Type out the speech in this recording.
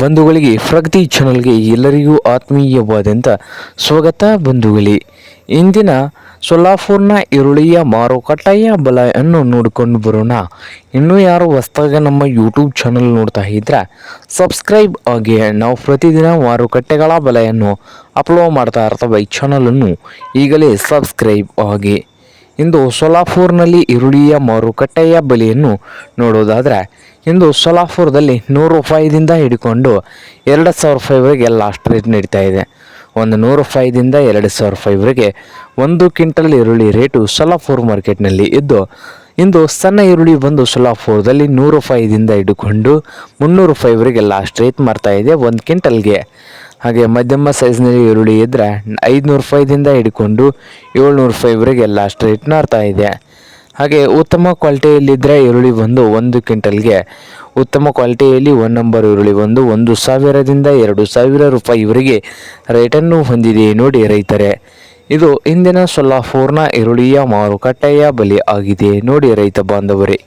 ಬಂಧುಗಳಿಗೆ ಪ್ರಗತಿ ಚಾನಲ್ಗೆ ಎಲ್ಲರಿಗೂ ಆತ್ಮೀಯವಾದಂಥ ಸ್ವಾಗತ ಬಂಧುಗಳೇ. ಇಂದಿನ ಸೊಲ್ಲಾಪುರ್ನ ಈರುಳ್ಳಿಯ ಮಾರುಕಟ್ಟೆಯ ಬೆಲೆಯನ್ನು ನೋಡಿಕೊಂಡು ಬರೋಣ. ಇನ್ನೂ ಯಾರು ಹೊಸ್ತಾಗ ನಮ್ಮ ಯೂಟ್ಯೂಬ್ ಚಾನಲ್ ನೋಡ್ತಾ ಇದ್ರೆ ಸಬ್ಸ್ಕ್ರೈಬ್ ಆಗಿ ನಾವು ಪ್ರತಿದಿನ ಮಾರುಕಟ್ಟೆಗಳ ಬಲೆಯನ್ನು ಅಪ್ಲೋಡ್ ಮಾಡ್ತಾ ಇರ್ತವೆ ಈ ಚಾನಲನ್ನು ಈಗಲೇ ಸಬ್ಸ್ಕ್ರೈಬ್ ಆಗಿ. ಇಂದು ಸೊಲಾಪುರ್ನಲ್ಲಿ ಈರುಳ್ಳಿಯ ಮಾರುಕಟ್ಟೆಯ ಬೆಲೆಯನ್ನು ನೋಡುವುದಾದರೆ ಇಂದು ಸೊಲಾಪುರದಲ್ಲಿ ನೂರು ರೂಪಾಯಿದಿಂದ ಹಿಡ್ಕೊಂಡು ಎರಡು ಸಾವಿರ ರೂಪಾಯಿವರೆಗೆ ಲಾಸ್ಟ್ ರೇಟ್ ನಡೀತಾ ಇದೆ. ಒಂದು ನೂರು ರೂಪಾಯಿದಿಂದ ಎರಡು ಸಾವಿರ ರೂಪಾಯಿವರೆಗೆ ಒಂದು ಕ್ವಿಂಟಲ್ ಈರುಳ್ಳಿ ರೇಟು ಸೊಲಾಪುರ್ ಮಾರ್ಕೆಟ್ನಲ್ಲಿ ಇದ್ದು, ಇಂದು ಸಣ್ಣ ಈರುಳ್ಳಿ ಬಂದು ಸೊಲಾಪುರದಲ್ಲಿ ನೂರು ರೂಪಾಯಿದಿಂದ ಹಿಡ್ಕೊಂಡು ಮುನ್ನೂರು ರೂಪಾಯಿವರೆಗೆ ಲಾಸ್ಟ್ ರೇಟ್ ಮಾರ್ತಾ ಇದೆ ಒಂದು ಕ್ವಿಂಟಲ್ಗೆ. ಹಾಗೆ ಮಧ್ಯಮ ಸೈಜ್ನಲ್ಲಿ ಈರುಳ್ಳಿ ಇದ್ದರೆ ಐದುನೂರು ರೂಪಾಯಿದಿಂದ ಹಿಡ್ಕೊಂಡು ಏಳ್ನೂರು ರೂಪಾಯಿವರೆಗೆ ಲಾಸ್ಟ್ ರೇಟ್ ಮಾರ್ತಾ ಇದೆ. ಹಾಗೆ ಉತ್ತಮ ಕ್ವಾಲಿಟಿಯಲ್ಲಿದ್ದರೆ ಈರುಳ್ಳಿ ಬಂದು ಒಂದು ಕ್ವಿಂಟಲ್ಗೆ ಉತ್ತಮ ಕ್ವಾಲಿಟಿಯಲ್ಲಿ ಒನ್ ನಂಬರ್ ಈರುಳ್ಳಿ ಬಂದು ಒಂದು ಸಾವಿರದಿಂದ ಎರಡು ಸಾವಿರ ರೂಪಾಯಿವರೆಗೆ ರೇಟನ್ನು ಹೊಂದಿದೆ ನೋಡಿ ರೈತರೆ. ಇದು ಇಂದಿನ ಸೊಲ್ಲಾಪುರ್ನ ಈರುಳ್ಳಿಯ ಮಾರುಕಟ್ಟೆಯ ಬಲಿ ಆಗಿದೆ ನೋಡಿ ರೈತ ಬಾಂಧವರೇ.